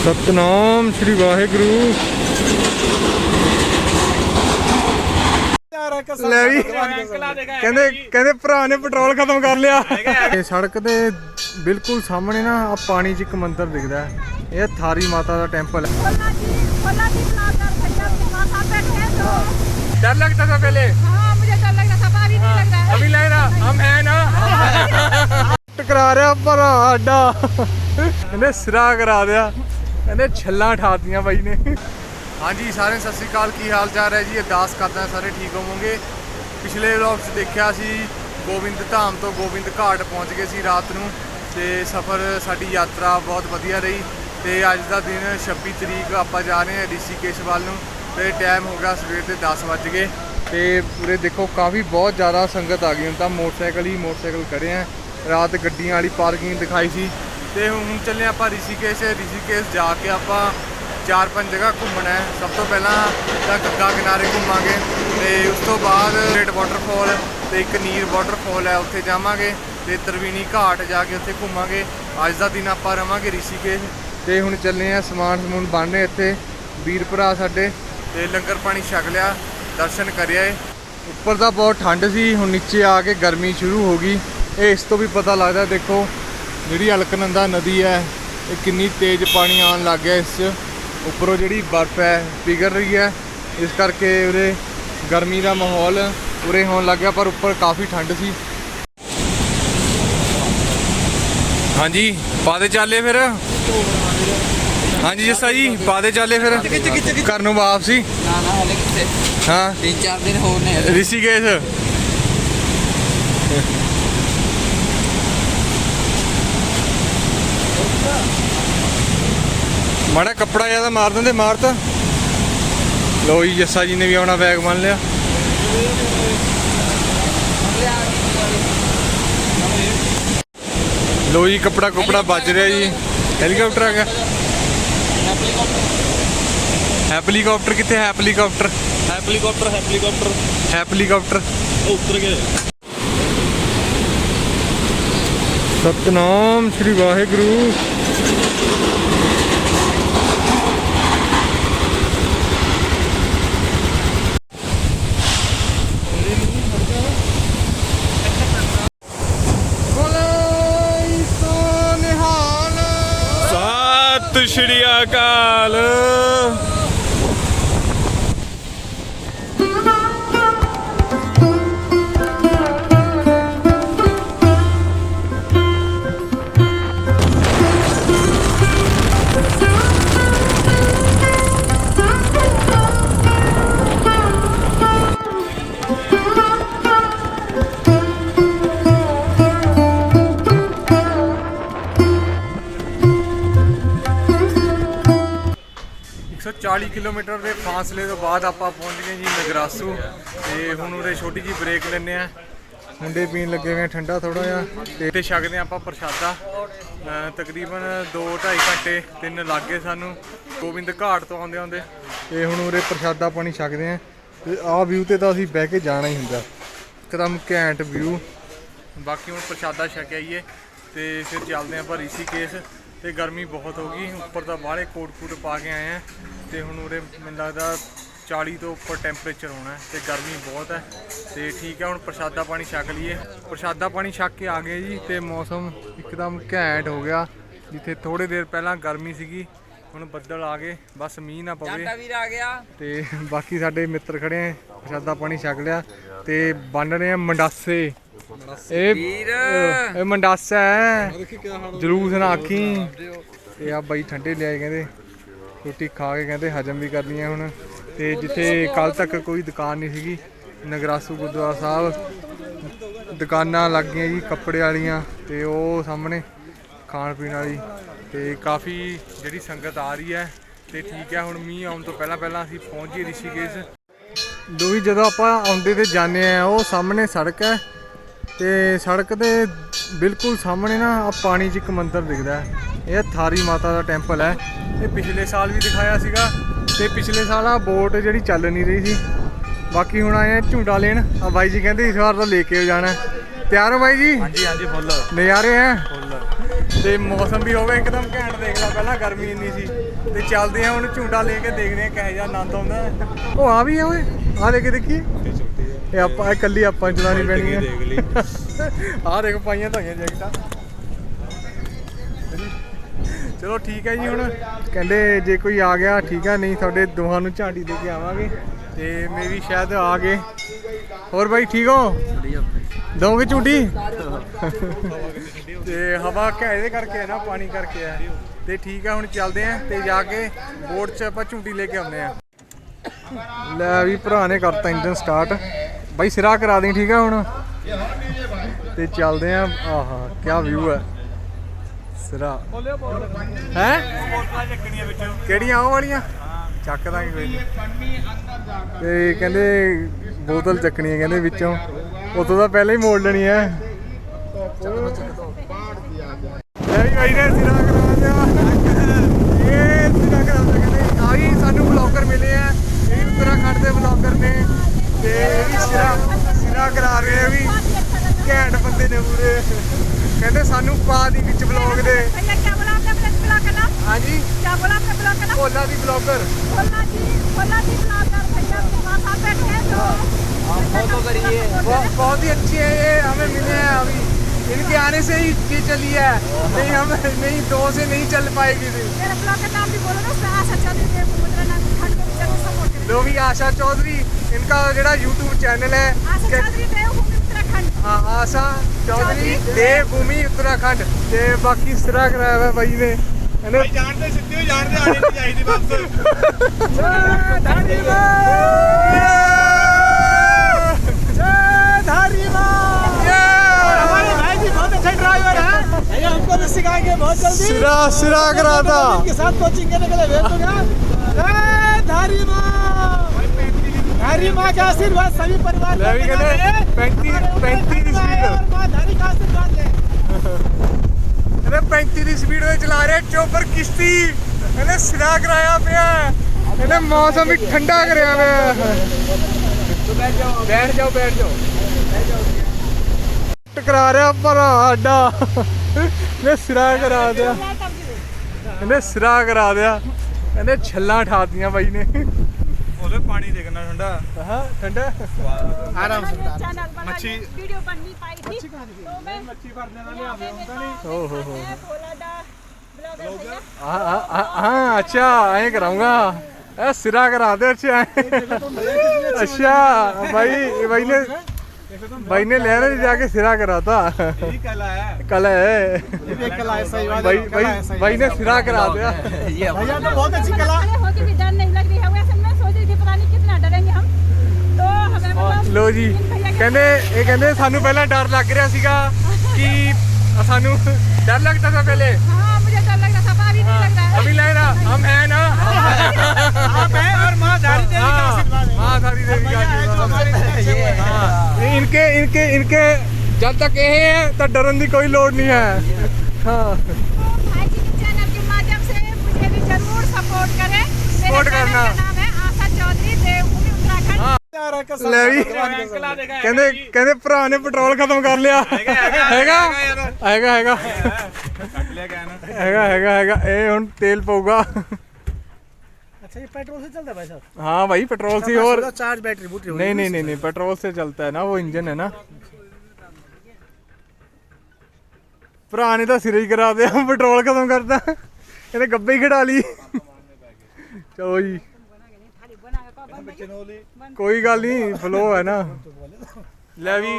ਸਤਨਾਮ ਸ੍ਰੀ ਵਾਹਿਗੁਰੂ ਲੈ ਵੀ ਕਹਿੰਦੇ ਕਹਿੰਦੇ ਭਰਾ ਨੇ ਪੈਟਰੋਲ ਖਤਮ ਕਰ ਲਿਆ ਇਹ ਸੜਕ ਦੇ ਬਿਲਕੁਲ ਸਾਹਮਣੇ ਨਾ ਆ ਪਾਣੀ 'ਚ ਇੱਕ ਮੰਦਿਰ ਦਿਖਦਾ ਹੈ ਇਹ ਥਾਰੀ ਮਾਤਾ ਦਾ ਟੈਂਪਲ ਹੈ खोला जी खोला जी बनाकर भैया वहाँ साथ बैठे हैं तो डर लगता था पहले हाँ मुझे डर लग रहा था पर अभी नहीं लग रहा है अभी लग रहा हम है ना ਟਕਰਾ ਰਿਹਾ ਭਰਾ ਆਡਾ ਇਹਨੇ ਸਿਰਾ ਕਰਾ ਦਿਆ ਕਹਿੰਦੇ ਛੱਲਾਂ ਠਾਤੀਆਂ ਬਾਈ ਨੇ। ਹਾਂਜੀ ਸਾਰੇ ਸਤਿ ਸ੍ਰੀ ਅਕਾਲ। ਕੀ ਹਾਲ ਚਾਲ ਹੈ ਜੀ? ਅਰਦਾਸ ਕਰਦਾ ਸਾਰੇ ਠੀਕ ਹੋਵੋਗੇ। ਪਿਛਲੇ ਵਲੌਗ ਦੇਖਿਆ ਸੀ, ਗੋਬਿੰਦ ਧਾਮ ਤੋਂ ਗੋਬਿੰਦ ਘਾਟ ਪਹੁੰਚ ਗਏ ਸੀ ਰਾਤ ਨੂੰ ਤੇ ਸਫ਼ਰ, ਸਾਡੀ ਯਾਤਰਾ ਬਹੁਤ ਵਧੀਆ ਰਹੀ ਤੇ ਅੱਜ ਦਾ ਦਿਨ 26 ਤਰੀਕ ਆਪਾਂ ਜਾ ਰਹੇ ਹਾਂ ਰਿਸ਼ੀਕੇਸ਼ ਵੱਲ ਨੂੰ ਤੇ ਟਾਈਮ ਹੋ ਗਿਆ ਸਵੇਰ ਦੇ 10 ਵੱਜ ਗਏ ਤੇ ਪੂਰੇ ਦੇਖੋ ਕਾਫੀ ਬਹੁਤ ਜ਼ਿਆਦਾ ਸੰਗਤ ਆ ਗਈ। ਹੁਣ ਤਾਂ ਮੋਟਰਸਾਈਕਲ ਹੀ ਮੋਟਰਸਾਈਕਲ ਖੜੇ ਆ। ਰਾਤ ਗੱਡੀਆਂ ਵਾਲੀ ਪਾਰਕਿੰਗ ਦਿਖਾਈ ਸੀ। ਤੇ ਹੁਣ ਚੱਲੇ ਆਪਾਂ ਰਿਸ਼ੀਕੇਸ਼ ਰਿਸ਼ੀਕੇਸ਼ ਜਾ ਕੇ ਆਪਾਂ ਚਾਰ ਪੰਜ ਜਗ੍ਹਾ ਘੁੰਮਣਾ ਹੈ। ਸਭ ਤੋਂ ਪਹਿਲਾਂ ਤਾਂ ਗੰਗਾ ਕਿਨਾਰੇ ਘੁੰਮਾਂਗੇ ਤੇ ਉਸ ਤੋਂ ਬਾਅਦ ਰੇਡ ਵਾਟਰਫਾਲ ਤੇ ਇੱਕ ਨੀਰ ਵਾਟਰਫਾਲ ਹੈ, ਉੱਥੇ ਜਾਵਾਂਗੇ ਤੇ ਤਰਵੀਣੀ ਘਾਟ ਜਾ ਕੇ ਉੱਥੇ ਘੁੰਮਾਂਗੇ। ਅੱਜ ਦਾ ਦਿਨ ਆਪਾਂ ਰਵਾਂਗੇ ਰਿਸ਼ੀਕੇਸ਼ ਤੇ ਹੁਣ ਚੱਲੇ ਆ ਸਮਾਨ ਸਮੂਨ ਬਣਨੇ ਇੱਥੇ। ਵੀਰ ਭਰਾ ਸਾਡੇ ਤੇ ਲੰਗਰ ਪਾਣੀ ਛਕ ਲਿਆ, ਦਰਸ਼ਨ ਕਰਿਆ ਏ। ਉੱਪਰ ਤਾਂ ਬਹੁਤ ਠੰਡ ਸੀ, ਹੁਣ ਨੀਚੇ ਆ ਕੇ ਗਰਮੀ ਸ਼ੁਰੂ ਹੋ ਗਈ। ਇਹ ਇਸ ਤੋਂ ਵੀ ਪਤਾ ਲੱਗਦਾ, ਦੇਖੋ ਜਿਹੜੀ ਅਲਕਨੰਦਾ ਨਦੀ ਹੈ ਇਹ ਕਿੰਨੀ ਤੇਜ਼ ਪਾਣੀ ਆਉਣ ਲੱਗ ਗਿਆ ਇਸ 'ਚ ਉੱਪਰੋਂ ਜਿਹੜੀ ਬਰਫ਼ ਹੈ ਪਿਘਲ ਰਹੀ ਹੈ। ਇਸ ਕਰਕੇ ਉਰੇ ਗਰਮੀ ਦਾ ਮਾਹੌਲ ਉਰੇ ਹੋਣ ਲੱਗ ਗਿਆ ਪਰ ਉੱਪਰ ਕਾਫੀ ਠੰਡ ਸੀ। ਹਾਂਜੀ ਪਾਦੇ ਚਾਲੇ ਫਿਰ। ਹਾਂਜੀ ਜੱਸਾ ਜੀ ਪਾਦੇ ਚਾਲੇ ਫਿਰ। ਘਰ ਨੂੰ ਵਾਪਸੀ ਨਾ ਨਾ ਹਲੇ ਕਿੱਥੇ? ਹਾਂ। ਤਿੰਨ ਚਾਰ ਦਿਨ ਹੋਰ ਨੇ। ਰਿਸ਼ੀਕੇਸ਼। ਮਾੜਾ ਕੱਪੜਾ ਜ਼ਿਆਦਾ ਮਾਰ ਦਿੰਦੇ ਮਾਰ ਤਾਂ। ਲੋ ਜੀ ਜੱਸਾ ਜੀ ਨੇ ਵੀ ਆਪਣਾ ਬੈਗ ਮੰਨ ਲਿਆ। ਲੋ ਜੀ ਕੱਪੜਾ ਕੁਪੜਾ ਵੱਜ ਰਿਹਾ ਜੀ। ਹੈਲੀਕਾਪਟਰ ਆ ਗਿਆ। ਹੈਪਲੀਕਾਪਟਰ ਕਿੱਥੇ ਹੈ ਹੈਪਲੀਕਾਪਟਰ? ਹੈਪਲੀਕਾਪਟਰ ਹੈਪਲੀਕਾਪਟਰ। ਹੈਪਲੀਕਾਪਟਰ। ਉਹ ਉੱਤਰ ਗਏ। ਸਤਨਾਮ ਸ੍ਰੀ ਵਾਹਿਗੁਰੂ ਸਤਿ ਸ਼੍ਰੀ ਅਕਾਲ। ਇੱਕ ਸੌ 40 ਕਿਲੋਮੀਟਰ ਦੇ ਫਾਸਲੇ ਤੋਂ ਬਾਅਦ ਆਪਾਂ ਪਹੁੰਚ ਗਏ ਜੀ ਨਗਰਾਸੂ। ਤੇ ਹੁਣ ਉਰੇ ਛੋਟੀ ਜੀ ਬ੍ਰੇਕ ਲੈਂਦੇ ਆ ਮੁੰਡੇ ਪੀਣ ਲੱਗੇ ਹੋਏ ਠੰਡਾ ਥੋੜਾ ਜਿਹਾ। ਤੇ ਛਕਦੇ ਆ ਆਪਾਂ ਪ੍ਰਸ਼ਾਦਾ। ਤਕਰੀਬਨ 2-2.5 ਘੰਟੇ, ਤਿੰਨ ਲੱਗ ਸਾਨੂੰ। ਗੋਬਿੰਦ ਘਾਟ ਤੋਂ ਆਉਂਦੇ ਆਉਂਦੇ। ਤੇ ਹੁਣ ਉਰੇ ਪ੍ਰਸ਼ਾਦਾ ਪਾਣੀ ਛਕਦੇ ਆ ਤੇ ਆਹ ਵਿਊ ਤੇ ਤਾਂ ਅਸੀਂ ਬਹਿ ਕੇ ਜਾਣਾ ਹੀ ਹੁੰਦਾ। ਇੱਕਦਮ ਘੈਂਟ ਵਿਊ ਬਾਕੀ ਹੁਣ ਪ੍ਰਸ਼ਾਦਾ ਛਕਿਆਈਏ ਤੇ ਫਿਰ ਚੱਲਦੇ ਆਪਾਂ ਰਿਸ਼ੀਕੇਸ਼। ਤੇ ਗਰਮੀ ਬਹੁਤ ਹੋ ਗਈ। ਉੱਪਰ ਤਾਂ ਬਾਹਲੇ ਕੋਟ ਕੂਟ ਪਾ ਕੇ ਆਏ ਆ ਤੇ ਹੁਣ ਉਰੇ ਮੈਨੂੰ ਲੱਗਦਾ 40 ਤੋਂ ਉੱਪਰ ਟੈਂਪਰੇਚਰ ਹੋਣਾ ਹੈ ਤੇ ਗਰਮੀ ਬਹੁਤ ਹੈ ਤੇ ਠੀਕ ਹੈ, ਹੁਣ ਪ੍ਰਸ਼ਾਦਾ ਪਾਣੀ ਛਕ ਲਈਏ। ਪ੍ਰਸ਼ਾਦਾ ਪਾਣੀ ਛਕ ਕੇ ਆ ਗਏ ਜੀ ਤੇ ਮੌਸਮ ਇੱਕਦਮ ਘੈਂਟ ਹੋ ਗਿਆ। ਜਿੱਥੇ ਥੋੜੇ ਦੇਰ ਪਹਿਲਾਂ ਗਰਮੀ ਸੀਗੀ ਹੁਣ ਬੱਦਲ ਆ ਗਏ ਬਸ ਮੀਂਹ ਨਾ ਪਵੇ। ਜਾਂਟਾ ਵੀਰ ਆ ਗਿਆ। ਤੇ ਬਾਕੀ ਸਾਡੇ ਮਿੱਤਰ ਖੜੇ ਆ ਪ੍ਰਸ਼ਾਦਾ ਪਾਣੀ ਛਕ ਲਿਆ ਤੇ ਬਣ ਰਹੇ ਆ ਮੰਡਾਸੇ। ਇਹ ਵੀਰ। ਇਹ ਮੰਡਾਸਾ ਹੈ। ਜਲੂਸ ਨਾ ਆਖੀ। ਤੇ ਆ ਬਾਈ ਠੰਡੇ ਲਿਆਏ ਕਹਿੰਦੇ ਰੋਟੀ ਖਾ ਕੇ ਕਹਿੰਦੇ ਹਜਮ ਵੀ ਕਰਨੀ ਹੈ ਹੁਣ। ਤੇ ਜਿੱਥੇ ਕੱਲ ਤੱਕ ਕੋਈ ਦੁਕਾਨ ਨਹੀਂ ਸੀਗੀ ਨਗਰਾਸੂ ਗੁਰਦੁਆਰਾ ਸਾਹਿਬ। ਦੁਕਾਨਾਂ ਲੱਗ ਗਈਆਂ ਜੀ ਕੱਪੜੇ ਵਾਲੀਆਂ ਤੇ ਉਹ ਸਾਹਮਣੇ ਖਾਣ ਪੀਣ ਵਾਲੀ ਤੇ ਕਾਫੀ ਜਿਹੜੀ ਸੰਗਤ ਆ ਰਹੀ ਹੈ ਤੇ ਠੀਕ ਹੈ ਹੁਣ ਮੀਂਹ ਆਉਣ ਤੋਂ ਪਹਿਲਾਂ ਪਹਿਲਾਂ ਅਸੀਂ ਪਹੁੰਚ ਗਏ ਰਿਸ਼ੀਕੇਸ਼। ਦੋਈ ਜਦੋਂ ਆਪਾਂ ਆਉਂਦੇ ਤੇ ਜਾਂਦੇ ਆ ਉਹ ਸਾਹਮਣੇ ਸੜਕ ਹੈ ਤੇ ਸੜਕ ਦੇ ਬਿਲਕੁਲ ਸਾਹਮਣੇ ਨਾ ਆ ਪਾਣੀ 'ਚ ਇੱਕ ਮੰਦਿਰ ਦਿਖਦਾ ਹੈ। ਇਹ ਥਾਰੀ ਮਾਤਾ ਦਾ ਟੈਂਪਲ ਹੈ। ਇਹ ਪਿਛਲੇ ਸਾਲ ਵੀ ਦਿਖਾਇਆ ਸੀਗਾ ਤੇ ਪਿਛਲੇ ਸਾਲ ਆ ਬੋਟ ਜਿਹੜੀ ਚੱਲ ਨਹੀਂ ਰਹੀ ਸੀ। ਬਾਕੀ ਹੁਣ ਆਏ ਆ ਝੂਟਾ ਲੈਣ। ਆ ਬਾਈ ਜੀ ਕਹਿੰਦੇ ਇਸ ਵਾਰ ਤਾਂ ਲੈ ਕੇ ਜਾਣਾ। ਤਿਆਰ ਹੋ ਬਾਈ ਜੀ? ਹਾਂਜੀ ਹਾਂਜੀ ਫੁੱਲ। ਨਜ਼ਾਰੇ ਫੁੱਲ ਤੇ ਮੌਸਮ ਵੀ ਹੋਵੇ ਇੱਕਦਮ ਘੈਂਟ ਦੇਖ ਲਾ ਪਹਿਲਾਂ ਗਰਮੀ ਇੰਨੀ ਸੀ ਤੇ ਚੱਲਦੇ ਆ ਹੁਣ ਝੂਟਾ ਲੈ ਕੇ ਦੇਖਦੇ ਆ ਕਿਹੋ ਜਿਹਾ ਆਨੰਦ ਆਉਂਦਾ। ਉਹ ਆ ਵੀ ਆ ਓਏ ਆ ਦੇ ਕੇ ਦੇਖੀ। ਇਹ ਆਪਾਂ ਇਕੱਲੀ ਆਪਾਂ ਚਲਾਣੀ ਪੈਣੀ ਹੈ। ਦੇਖ ਲਈ। ਆਹ ਦੇਖੋ ਪਾਈਆਂ ਧੋਈਆਂ ਜੈਕਟਾਂ। ਚਲੋ ਠੀਕ ਹੈ ਜੀ ਹੁਣ। ਕਹਿੰਦੇ ਜੇ ਕੋਈ ਆ ਗਿਆ ਠੀਕ ਹੈ ਨਹੀਂ ਤੁਹਾਡੇ ਦੋਹਾਂ ਨੂੰ ਝਾਂਟੀ ਦੇ ਕੇ ਆਵਾਂਗੇ। ਤੇ ਮੇਰੀ ਸ਼ਾਇਦ ਆ ਗਏ। ਹੋਰ ਬਾਈ ਠੀਕ ਹੋ? ਦੋਗੇ ਝੂਟੀ ਤੇ ਹਵਾ ਇਹਦੇ ਕਰਕੇ ਹੈ ਨਾ, ਪਾਣੀ ਕਰਕੇ ਹੈ। ਤੇ ਠੀਕ ਆ, ਹੁਣ ਚੱਲਦੇ ਆ ਤੇ ਜਾ ਕੇ ਬੋਟ 'ਚ ਆਪਾਂ ਝੂਟੀ ਲੈ ਕੇ ਆਉਂਦੇ ਆਂ। ਲੈ ਵੀ ਭਰਾ ਨੇ ਕਰਤਾ ਇੰਜਨ ਸਟਾਰਟ ਬਾਈ, ਸਿਰਾ ਕਰਾ ਦੇ ਠੀਕ ਹੈ ਹੁਣ? ਤੇ ਚੱਲਦੇ ਆਂ, ਆਹਾ ਕੀ ਵਿਊ ਹੈ ਸਿਰਾ। ਹੈ? ਕਿਹੜੀਆਂ ਉਹ ਵਾਲੀਆਂ? ਚੱਕ ਦਾਂਗੇ ਕੋਈ ਤੇ ਕਹਿੰਦੇ ਬੋਤਲ ਚੱਕਣੀ ਹੈ ਕਹਿੰਦੇ ਵਿੱਚੋਂ। ਉਤੋਂ ਤਾਂ ਪਹਿਲਾਂ ਹੀ ਮੋੜ ਲੈਣੀ ਹੈ ਲੈ ਵੀ ਬਾਈ ਨੇ ਸਿਰਾ ਕਰਾ ਦਿਆ ਇਹ ਸਿਰਾ ਕਰਾ ਦਿਆ ਕਹਿੰਦੇ ਆ ਵੀ ਸਾਨੂੰ ਬਲੌਗਰ ਮਿਲੇ ਆ ਇਹ ਵੀ ਉੱਤਰਾਖੰਡ ਦੇ ਬਲੌਗਰ ਨੇ ਤੇ ਇਹ ਵੀ ਸਿਰਾ ਸਿਰਾ ਕਰਾ ਰਹੇ ਆ ਵੀ ਘੈਂਟ ਬੰਦੇ ਨੇ ਪੂਰੇ ਕਹਿੰਦੇ ਸਾਨੂੰ ਪਾ ਦੀ ਵਿੱਚ ਬਲੌਗ ਦੇ भैया क्या बोला आपने अपने ब्लॉग का नाम ਹਾਂਜੀ क्या बोला आपने ब्लॉग का नाम ਭੋਲਾ ਦੀ ਬਲੌਗਰ भोला जी भोला जी ब्लॉगर भैया आपके पास आप बैठे हैं तो फोटो करिए बहुत बहुत ही अच्छी है ये हमें मिले हैं अभी इनके आने से ही ये चली है नहीं हम नहीं दो से नहीं चल पाएगी थी मेरे ब्लॉग का नाम भी बोलो ना उसमें आशा चौधरी देव मुद्रा नाथ खंड को जरूर सपोर्ट करें जो भी आशा चौधरी इनका ਜਿਹੜਾ YouTube ਚੈਨਲ ਹੈ आशा कि- चौधरी देव भूमि उत्तराखंड ਹਾਂ ਆਸ਼ਾ ਚੌਧਰੀ ਦੇਵ ਭੂਮੀ ਉੱਤਰਾਖੰਡ ਤੇ ਬਾਕੀ ਸਿਰਾ ਕਰਾਇਆ ਹੋਇਆ ਬਾਈ ਨੇ ਇਹਨੇ ਜਾਣਦੇ ਸਿੱਧੇ ਹੋ ਜਾਣਦੇ ਆਣੀ ਨਹੀਂ ਚਾਹੀਦੀ ਬਸ सिखाएंगे बहुत जल्दी सिरा सिरा कराता के साथ कोचिंग करने के लिए भेज दूंगा जय धारी माँ धारी माँ का आशीर्वाद सभी परिवार ले भी को कहते हैं, मिला रहे। पैंतीस- हमारे ऊपर पैंतीस खतरा है स्पीड। और माँ धारी का आशीर्वाद ले ਇਹਨੇ 35 ਦੀ ਸਪੀਡ ਵਿੱਚ ਚਲਾ ਰਿਹਾ ਚੋਪਰ ਕਿਸ਼ਤੀ ਇਹਨੇ ਸਿਰਾ ਕਰਾਇਆ ਪਿਆ ਇਹਨੇ ਮੌਸਮ ਵੀ ਠੰਡਾ ਕਰਿਆ ਪਿਆ ਬੈਠ ਜਾਓ ਬੈਠ ਜਾਓ ਬੈਠ ਜਾਓ ਟਕਰਾ ਰਿਹਾ ਭਰਾ ਸਾਡਾ ਨੇ ਸਿਰਾ ਕਰਾ ਦਿਆ। ਕਹਿੰਦੇ ਸਿਰਾ ਕਰਾ ਦਿਆ। ਕਹਿੰਦੇ ਛੱਲਾਂ ਠਾਤੀਆਂ ਬਾਈ ਨੇ। ਉਹਦੇ ਪਾਣੀ ਦੇਖਣਾ ਠੰਡਾ। ਹਾਂ ਠੰਡਾ? ਆਰਾਮ ਸੇ ਮੱਛੀ ਵੀਡੀਓ ਬਣਨੀ ਪਾਈ ਸੀ। ਮੱਛੀ ਖਾ ਲਈ ਮੱਛੀ ਭਰ ਦੇਣਾ ਨੇ ਆਪੇ ਹੁੰਦਾ ਨਹੀਂ। ਓ ਹੋ ਹੋ। ਹਾਂ ਅੱਛਾ ਐਂ ਕਰਾਉਂਗਾ। ਐ ਸਿਰਾ ਕਰਾ ਦੇ ਅੱਛਾ। ਅੱਛਾ ਭਾਈ ਭਾਈ ਨੇ भाई भाई ने भाई ने लेने जाके सिरा कराता ਇਹ ਕਲਾ ਹੈ कल है ये कला है सही बात भाई है, कला भाई है, सही भाई ने बात सिरा करा दिया ये भैया तो बहुत अच्छी कला खड़े होके भी डर नहीं लग रही है वैसे मैं सोच रही थी पता नहीं कितना डरेंगे हम तो हमें मतलब ਲੋ ਜੀ इन भैया के ਕਹਿੰਦੇ ਇਹ ਕਹਿੰਦੇ ਸਾਨੂੰ ਪਹਿਲਾਂ ਡਰ ਲੱਗ ਰਿਹਾ ਸੀਗਾ ਕਿ ਸਾਨੂੰ ਡਰ ਲੱਗਦਾ था पहले हम है ना आप है और माँ धारी देवी का हाँ आशीर्वाद है हाँ सारी देवी का भैया है जो आशीर्वाद हमारे इतने अच्छे हुए हैं। हाँ इनके इनके इनके जब तक ये है तो डरन की कोई लोड नहीं है हाँ तो भाई जी के चैनल के माध्यम से मुझे भी जरूर सपोर्ट करें मेरे Support चैनल करना। का नाम है आशा चौधरी देवभूमि उत्तराखंड हाँ। यार, का सब ਲੈ ਵੀ भगवान के साथ। ਕਹਿੰਦੇ ਕਹਿੰਦੇ ਭਰਾ ਨੇ ਪੈਟਰੋਲ ਖਤਮ ਕਰ ਲਿਆ ਹੈਗਾ ਹੈਗਾ ਹੈਗਾ ਕੱਟ ਲਿਆ ਗਿਆ ਨਾ ਹੈਗਾ ਹੈਗਾ ਹੈਗਾ ਇਹ ਹੁਣ ਤੇਲ ਪਊਗਾ अच्छा ये पेट्रोल से चलता है भाई साहब हाँ भाई पेट्रोल से और चार्ज बैटरी बूटरी नहीं नहीं नहीं नहीं पेट्रोल से चलता है ना वो इंजन है ना ਭਰਾ ਨੇ ਤਾਂ ਸਿਰੇ ਹੀ ਕਰਾ ਦਿਆ ਪੈਟਰੋਲ ਖਤਮ ਕਰਦਾ ਇਹਨੇ ਗੱਬੇ ਹੀ ਖੜਾ ਲਈ ਚਲੋ ਜੀ ਕੋਈ ਗੱਲ ਨਹੀਂ ਫਲੋ ਹੈ ਨਾ ਲੈ ਵੀ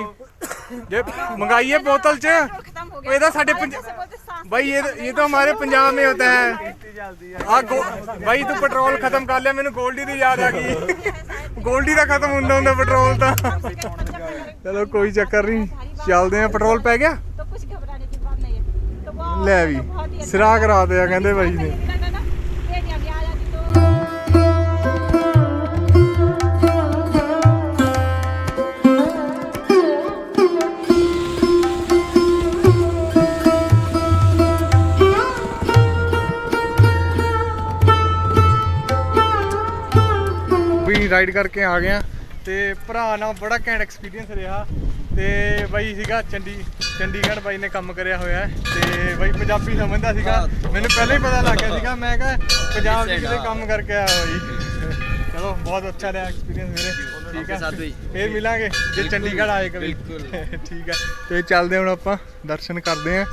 ਜੇ ਮੰਗਾਈਏ बोतल च खत्म हो वो इधर साढ़े पंज- जैसे बोलते साफ भाई ये ये तो हमारे पंजाब में होता है आ गो भाई तू पेट्रोल खत्म कर लिया मैंने गोल्डी ਦੀ ਯਾਦ ਆ ਗਈ ਗੋਲਡੀ ਦਾ ਖਤਮ ਹੁੰਦਾ ਹੁੰਦਾ ਪੈਟਰੋਲ ਤਾਂ ਚਲੋ ਕੋਈ ਚੱਕਰ ਨਹੀਂ ਚੱਲਦੇ ਆ ਪੈਟਰੋਲ ਪੈ ਗਿਆ तो कुछ घबराने की बात नहीं है तो वो ਲੈ ਵੀ बहुत ही अच्छा ਸਿਰਾ ਕਰਾ ਦਿਆ ਕਹਿੰਦੇ ਬਾਈ ਨੇ ਰਾਈਡ ਕਰਕੇ ਆ ਗਏ ਆ ਤੇ ਭਰਾ ਨਾਲ ਬੜਾ ਘੈਂਟ ਐਕਸਪੀਰੀਅੰਸ ਰਿਹਾ ਤੇ ਬਾਈ ਸੀਗਾ ਚੰਡੀ ਚੰਡੀਗੜ੍ਹ ਬਾਈ ਨੇ ਕੰਮ ਕਰਿਆ ਹੋਇਆ ਤੇ ਬਾਈ ਪੰਜਾਬੀ ਸਮਝਦਾ ਸੀਗਾ। ਮੈਨੂੰ ਪਹਿਲਾਂ ਹੀ ਪਤਾ ਲੱਗ ਗਿਆ ਸੀਗਾ ਮੈਂ ਕਿਹਾ ਪੰਜਾਬ ਦੇ ਕਿਤੇ ਕੰਮ ਕਰਕੇ ਆਇਆ ਬਾਈ ਚਲੋ ਬਹੁਤ ਅੱਛਾ ਰਿਹਾ ਐਕਸਪੀਰੀਅੰਸ ਮੇਰੇ। ਠੀਕ ਹੈ ਫੇਰ ਮਿਲਾਂਗੇ ਜੇ ਚੰਡੀਗੜ੍ਹ ਆਏ ਕਦੇ। ਠੀਕ ਹੈ ਤੇ ਚੱਲਦੇ ਹੁਣ ਆਪਾਂ ਦਰਸ਼ਨ ਕਰਦੇ ਆਂ।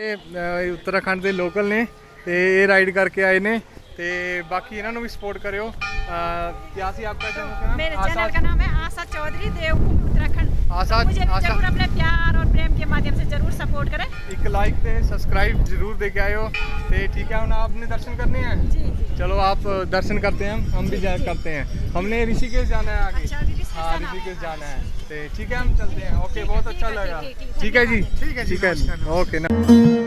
ਇਹ ਉੱਤਰਾਖੰਡ ਦੇ ਲੋਕਲ ਨੇ ਤੇ ਇਹ ਰਾਈਡ ਕਰਕੇ ਆਏ ਨੇ। ਤੇ बाकी इन्हों भी सपोर्ट करियो क्या सी आपका चैनल का नाम मेरे चैनल का नाम है आशा चौधरी देवकुंड उत्तराखंड आशा मुझे आशा जरूर अपने प्यार और प्रेम के माध्यम से जरूर सपोर्ट करें एक लाइक दे सब्सक्राइब जरूर दे के आयो ते ठीक है ना आपने दर्शन करने हैं जी, जी चलो आप दर्शन करते हैं हम भी करते हैं हमने ऋषिकेश जाना है आगे हाँ ऋषिकेश जाना है तो ठीक है हम चलते हैं ओके बहुत अच्छा लगा ठीक है जी ठीक है ठीक है ओके ना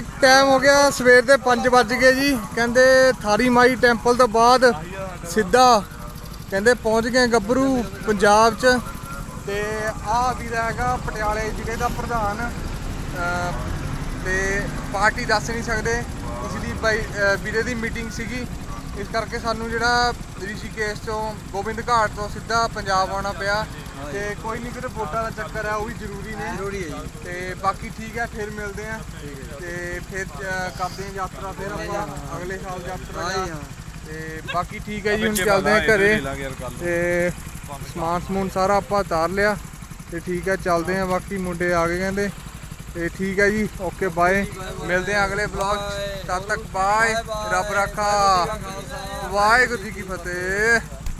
ਜੀ ਟਾਈਮ ਹੋ ਗਿਆ ਸਵੇਰ ਦੇ 5 ਵੱਜ ਗਏ ਜੀ। ਕਹਿੰਦੇ ਥਾਰੀ ਮਾਈ ਟੈਂਪਲ ਤੋਂ ਬਾਅਦ ਸਿੱਧਾ ਕਹਿੰਦੇ ਪਹੁੰਚ ਗਏ ਗੱਭਰੂ ਪੰਜਾਬ 'ਚ। ਤੇ ਆਹ ਵੀਰ ਹੈਗਾ ਪਟਿਆਲੇ ਜ਼ਿਲ੍ਹੇ ਦਾ ਪ੍ਰਧਾਨ। ਅਹ, ਤੇ ਪਾਰਟੀ ਦੱਸ ਨਹੀਂ ਸਕਦੇ। ਇਸ ਲਈ ਬਾਈ ਵੀਰੇ ਦੀ ਮੀਟਿੰਗ ਸੀਗੀ। ਇਸ ਕਰਕੇ ਸਾਨੂੰ ਜਿਹੜਾ ਰਿਸ਼ੀਕੇਸ਼ ਤੋਂ ਗੋਬਿੰਦ ਘਾਟ ਤੋਂ ਸਿੱਧਾ ਪੰਜਾਬ ਆਉਣਾ ਪਿਆ। ਤੇ ਕੋਈ ਨਹੀਂ ਵੀਰੇ ਵੋਟਾਂ ਦਾ ਚੱਕਰ ਹੈ ਉਹ ਵੀ ਜ਼ਰੂਰੀ ਨੇ। ਜ਼ਰੂਰੀ ਹੈ ਜੀ। ਤੇ ਬਾਕੀ ਠੀਕ ਹੈ ਫਿਰ ਮਿਲਦੇ ਆ ਤੇ ਫਿਰ ਕਰਦੇ ਆ ਯਾਤਰਾ ਫਿਰ ਆਪਾਂ ਅਗਲੇ ਸਾਲ ਯਾਤਰਾ ਦਾ। ਤੇ ਬਾਕੀ ਠੀਕ ਹੈ ਜੀ ਹੁਣ ਚੱਲਦੇ ਆ ਘਰੇ। ਤੇ ਸਮਾਨ ਸਮੂਨ ਸਾਰਾ ਆਪਾਂ ਉਤਾਰ ਲਿਆ। ਤੇ ਠੀਕ ਹੈ ਚੱਲਦੇ ਆ ਬਾਕੀ ਮੁੰਡੇ ਆ ਗਏ ਕਹਿੰਦੇ। ਤੇ ਠੀਕ ਹੈ ਜੀ ਓਕੇ ਬਾਏ। ਮਿਲਦੇ ਆ ਅਗਲੇ ਵਲੌਗ ਤਦ ਤੱਕ ਬਾਏ। ਰੱਬ ਰਾਖਾ। ਵਾਹਿਗੁਰੂ ਜੀ ਕੀ ਫਤਿਹ।